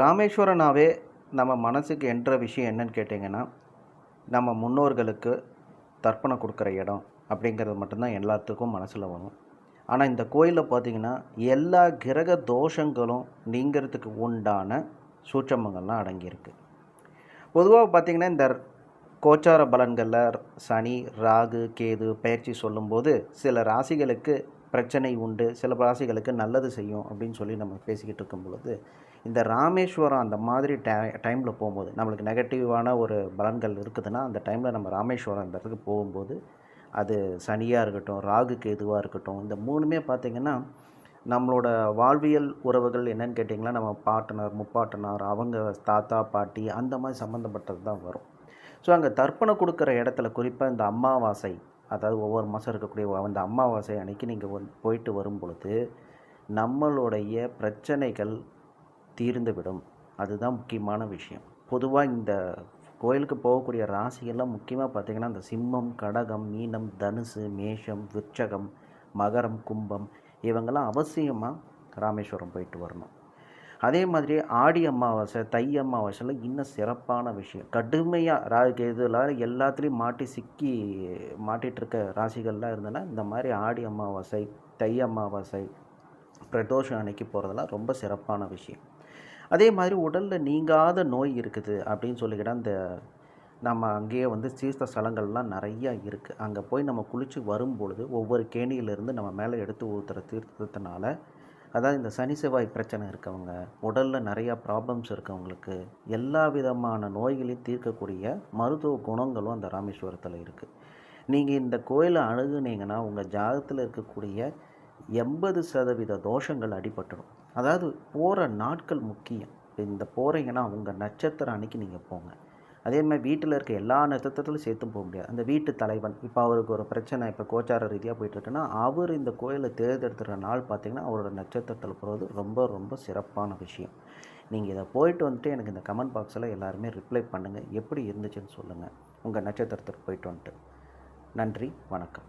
ராமேஸ்வரனாவே நம்ம மனசுக்கு என்ற விஷயம் என்னன்னு கேட்டிங்கன்னா நம்ம முன்னோர்களுக்கு தர்ப்பணம் கொடுக்குற இடம் அப்படிங்கிறது மட்டும்தான் எல்லாத்துக்கும் மனசில் வரும். ஆனால் இந்த கோயிலில் பார்த்தீங்கன்னா எல்லா கிரக தோஷங்களும் நீங்கிறதுக்கு உண்டான சூட்சமங்கள்லாம் அடங்கியிருக்கு. பொதுவாக பார்த்தீங்கன்னா இந்த கோச்சார பலன்களில் சனி ராகு கேது பயிற்சி சொல்லும்போது சில ராசிகளுக்கு பிரச்சனை உண்டு சில ராசிகளுக்கு நல்லது செய்யும் அப்படின்னு சொல்லி நம்ம பேசிக்கிட்டு இருக்கும் பொழுது இந்த ராமேஸ்வரம் அந்த மாதிரி டை டைமில் போகும்போது நம்மளுக்கு நெகட்டிவான ஒரு பலன்கள் இருக்குதுன்னா அந்த டைமில் நம்ம ராமேஸ்வரம் அந்த இடத்துக்கு போகும்போது அது சனியாக இருக்கட்டும் ராகு கேதுவாக இருக்கட்டும் இந்த மூணுமே பார்த்திங்கன்னா நம்மளோட வாழ்வியல் உறவுகள் என்னன்னு கேட்டிங்கன்னா நம்ம பாட்டனர் முப்பாட்டனார் அவங்க தாத்தா பாட்டி அந்த மாதிரி சம்மந்தப்பட்டது தான் வரும். ஸோ அங்கே தர்ப்பணம் கொடுக்குற இடத்துல குறிப்பாக இந்த அமாவாசை அதாவது ஒவ்வொரு மாதம் இருக்கக்கூடிய அந்த அமாவாசை அன்னைக்கு நீங்கள் வந்து போயிட்டு வரும் பொழுது நம்மளுடைய பிரச்சனைகள் தீர்ந்துவிடும். அதுதான் முக்கியமான விஷயம். பொதுவாக இந்த கோயிலுக்கு போகக்கூடிய ராசிகள்லாம் முக்கியமாக பார்த்திங்கன்னா இந்த சிம்மம் கடகம் மீனம் தனுசு மேஷம் விருச்சகம் மகரம் கும்பம் இவங்கெல்லாம் அவசியமாக ராமேஸ்வரம் போயிட்டு வரணும். அதே மாதிரி ஆடி அமாவாசை தை அமாவாசையில் இன்னும் சிறப்பான விஷயம். கடுமையாக ராகு இதில் எல்லாத்துலேயும் மாட்டி சிக்கி மாட்டிகிட்ருக்க ராசிகள்லாம் இருந்ததுன்னா இந்த மாதிரி ஆடி அமாவாசை தை அமாவாசை பிரதோஷம் அன்னைக்கு போகிறதெல்லாம் ரொம்ப சிறப்பான விஷயம். அதே மாதிரி உடலில் நீங்காத நோய் இருக்குது அப்படின்னு சொல்லிக்கிட்டால் இந்த நம்ம அங்கேயே வந்து சீர்த்த ஸ்தலங்கள்லாம் நிறையா இருக்குது அங்கே போய் நம்ம குளித்து வரும்பொழுது ஒவ்வொரு கேணியிலேருந்து நம்ம மேலே எடுத்து ஊற்றுற தீர்த்தத்தினால அதாவது இந்த சனி செவ்வாய் பிரச்சனை இருக்கவங்க உடலில் நிறையா ப்ராப்ளம்ஸ் இருக்கவங்களுக்கு எல்லா விதமான நோய்களையும் தீர்க்கக்கூடிய மருத்துவ குணங்களும் அந்த ராமேஸ்வரத்தில் இருக்குது நீங்கள் இந்த கோயிலை அணுகுனீங்கன்னா உங்கள் ஜாதகத்தில் இருக்கக்கூடிய எண்பது சதவீத தோஷங்கள் அடிபட்டுடும். அதாவது போகிற நாட்கள் முக்கியம். இந்த போகிறீங்கன்னா உங்கள் நட்சத்திரம் அன்னைக்கு நீங்கள் போங்க. அதே மாதிரி வீட்டில் இருக்க எல்லா நட்சத்திரத்திலும் சேர்த்தும் போக முடியாது. அந்த வீட்டு தலைவன் இப்போ அவருக்கு ஒரு பிரச்சனை இப்போ கோச்சார ரீதியாக போயிட்டுருக்குன்னா அவர் இந்த கோயிலை தேர்ந்தெடுத்துகிற நாள் பார்த்திங்கன்னா அவரோட நட்சத்திரத்தில் போகிறது ரொம்ப ரொம்ப சிறப்பான விஷயம். நீங்கள் இதை போயிட்டு வந்துட்டு எனக்கு இந்த கமெண்ட் பாக்ஸில் எல்லாருமே ரிப்ளை பண்ணுங்கள் எப்படி இருந்துச்சுன்னு சொல்லுங்கள் உங்கள் நட்சத்திரத்துக்கு போயிட்டு வந்துட்டு. நன்றி வணக்கம்.